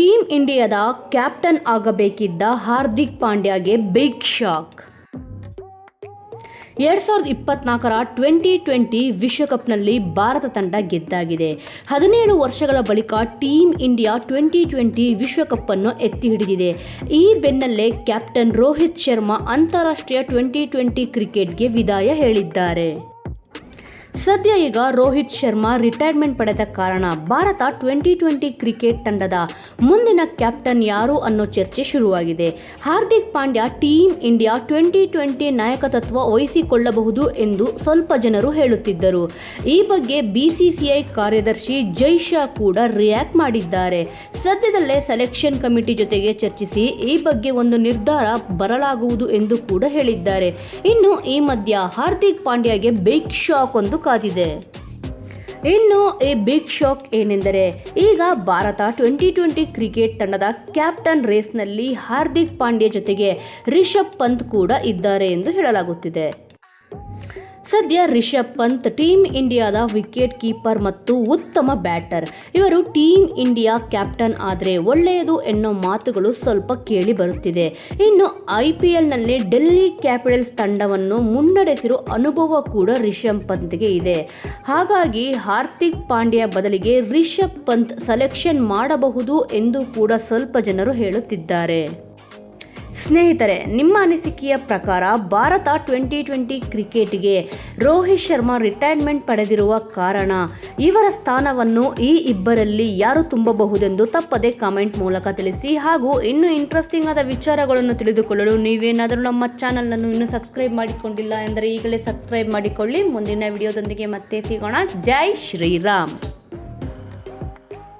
Team ಇಂಡಿಯಾದ captain ಆಗಬೇಕಿದ್ದ ಹಾರ್ದಿಕ್ ಪಾಂಡ್ಯಗೆ ಬಿಗ್ ಶಾಕ್. ಎರಡ್ ಸಾವಿರದ ಇಪ್ಪತ್ನಾಲ್ಕರ ಟ್ವೆಂಟಿ ಟ್ವೆಂಟಿ ವಿಶ್ವಕಪ್ನಲ್ಲಿ ಭಾರತ ತಂಡ ಗೆದ್ದಾಗಿದೆ. ಹದಿನೇಳು ವರ್ಷಗಳ ಬಳಿಕ ಟೀಮ್ ಇಂಡಿಯಾ ಟ್ವೆಂಟಿ ಟ್ವೆಂಟಿ ವಿಶ್ವಕಪ್ಪನ್ನು ಎತ್ತಿ ಹಿಡಿದಿದೆ. ಈ ಬೆನ್ನಲ್ಲೇ ಕ್ಯಾಪ್ಟನ್ ರೋಹಿತ್ ಶರ್ಮಾ ಅಂತಾರಾಷ್ಟ್ರೀಯ ಟ್ವೆಂಟಿ ಟ್ವೆಂಟಿ ಕ್ರಿಕೆಟ್ಗೆ ವಿದಾಯ ಹೇಳಿದ್ದಾರೆ. ಸದ್ಯ ಈಗ ರೋಹಿತ್ ಶರ್ಮಾ ರಿಟೈರ್ಮೆಂಟ್ ಪಡೆದ ಕಾರಣ ಭಾರತ ಟ್ವೆಂಟಿ ಟ್ವೆಂಟಿ ಕ್ರಿಕೆಟ್ ತಂಡದ ಮುಂದಿನ ಕ್ಯಾಪ್ಟನ್ ಯಾರು ಅನ್ನೋ ಚರ್ಚೆ ಶುರುವಾಗಿದೆ. Hardik Pandya team India twenty twenty ನಾಯಕತ್ವ ವಹಿಸಿಕೊಳ್ಳಬಹುದು ಎಂದು ಸ್ವಲ್ಪ ಜನರು ಹೇಳುತ್ತಿದ್ದರು. ಈ ಬಗ್ಗೆ ಬಿಸಿಸಿಐ ಕಾರ್ಯದರ್ಶಿ ಜೈ ಶಾ ಕೂಡ ರಿಯಾಕ್ಟ್ ಮಾಡಿದ್ದಾರೆ. ಸದ್ಯದಲ್ಲೇ ಸೆಲೆಕ್ಷನ್ ಕಮಿಟಿ ಜೊತೆಗೆ ಚರ್ಚಿಸಿ ಈ ಬಗ್ಗೆ ಒಂದು ನಿರ್ಧಾರ ಬರಲಾಗುವುದು ಎಂದು ಕೂಡ ಹೇಳಿದ್ದಾರೆ. ಇನ್ನು ಈ ಮಧ್ಯ ಹಾರ್ದಿಕ್ ಪಾಂಡ್ಯಗೆ ಬಿಗ್ ಶಾಕ್ ಒಂದು ಕಾದಿದೆ. ಇನ್ನು ಈ ಬಿಗ್ ಶಾಕ್ ಏನೆಂದರೆ, ಈಗ ಭಾರತ ಟ್ವೆಂಟಿ ಟ್ವೆಂಟಿ ಕ್ರಿಕೆಟ್ ತಂಡದ ಕ್ಯಾಪ್ಟನ್ ರೇಸ್ನಲ್ಲಿ ಹಾರ್ದಿಕ್ ಪಾಂಡ್ಯ ಜೊತೆಗೆ ರಿಷಬ್ ಪಂತ್ ಕೂಡ ಇದ್ದಾರೆ ಎಂದು ಹೇಳಲಾಗುತ್ತಿದೆ. ಸದ್ಯ ರಿಷಬ್ ಪಂತ್ ಟೀಮ್ ಇಂಡಿಯಾದ ವಿಕೆಟ್ ಕೀಪರ್ ಮತ್ತು ಉತ್ತಮ ಬ್ಯಾಟರ್. ಇವರು ಟೀಮ್ ಇಂಡಿಯಾ ಕ್ಯಾಪ್ಟನ್ ಆದರೆ ಒಳ್ಳೆಯದು ಎನ್ನೋ ಮಾತುಗಳು ಸ್ವಲ್ಪ ಕೇಳಿ ಬರುತ್ತಿದೆ. ಇನ್ನು ಐ ಪಿ ಎಲ್ನಲ್ಲಿ ಡೆಲ್ಲಿ ಕ್ಯಾಪಿಟಲ್ಸ್ ತಂಡವನ್ನು ಮುನ್ನಡೆಸಿರುವ ಅನುಭವ ಕೂಡ ರಿಷಬ್ ಪಂತ್ಗೆ ಇದೆ. ಹಾಗಾಗಿ ಹಾರ್ದಿಕ್ ಪಾಂಡ್ಯ ಬದಲಿಗೆ ರಿಷಬ್ ಪಂತ್ ಸೆಲೆಕ್ಷನ್ ಮಾಡಬಹುದು ಎಂದು ಕೂಡ ಸ್ವಲ್ಪ ಜನರು ಹೇಳುತ್ತಿದ್ದಾರೆ. ಸ್ನೇಹಿತರೆ, ನಿಮ್ಮ ಅನಿಸಿಕೆಯ ಪ್ರಕಾರ ಭಾರತ ಟ್ವೆಂಟಿ ಟ್ವೆಂಟಿ ಕ್ರಿಕೆಟ್ಗೆ ರೋಹಿತ್ ಶರ್ಮಾ ರಿಟೈರ್ಮೆಂಟ್ ಪಡೆದಿರುವ ಕಾರಣ ಇವರ ಸ್ಥಾನವನ್ನು ಈ ಇಬ್ಬರಲ್ಲಿ ಯಾರು ತುಂಬಬಹುದೆಂದು ತಪ್ಪದೆ ಕಾಮೆಂಟ್ ಮೂಲಕ ತಿಳಿಸಿ ಹಾಗೂ ಇನ್ನೂ ಇಂಟ್ರೆಸ್ಟಿಂಗ್ ಆದ ವಿಚಾರಗಳನ್ನು ತಿಳಿದುಕೊಳ್ಳಲು ನೀವೇನಾದರೂ ನಮ್ಮ ಚಾನಲನ್ನು ಇನ್ನೂ ಸಬ್ಸ್ಕ್ರೈಬ್ ಮಾಡಿಕೊಂಡಿಲ್ಲ ಎಂದರೆ ಈಗಲೇ ಸಬ್ಸ್ಕ್ರೈಬ್ ಮಾಡಿಕೊಳ್ಳಿ. ಮುಂದಿನ ವಿಡಿಯೋದೊಂದಿಗೆ ಮತ್ತೆ ಸಿಗೋಣ. ಜೈ ಶ್ರೀರಾಮ್.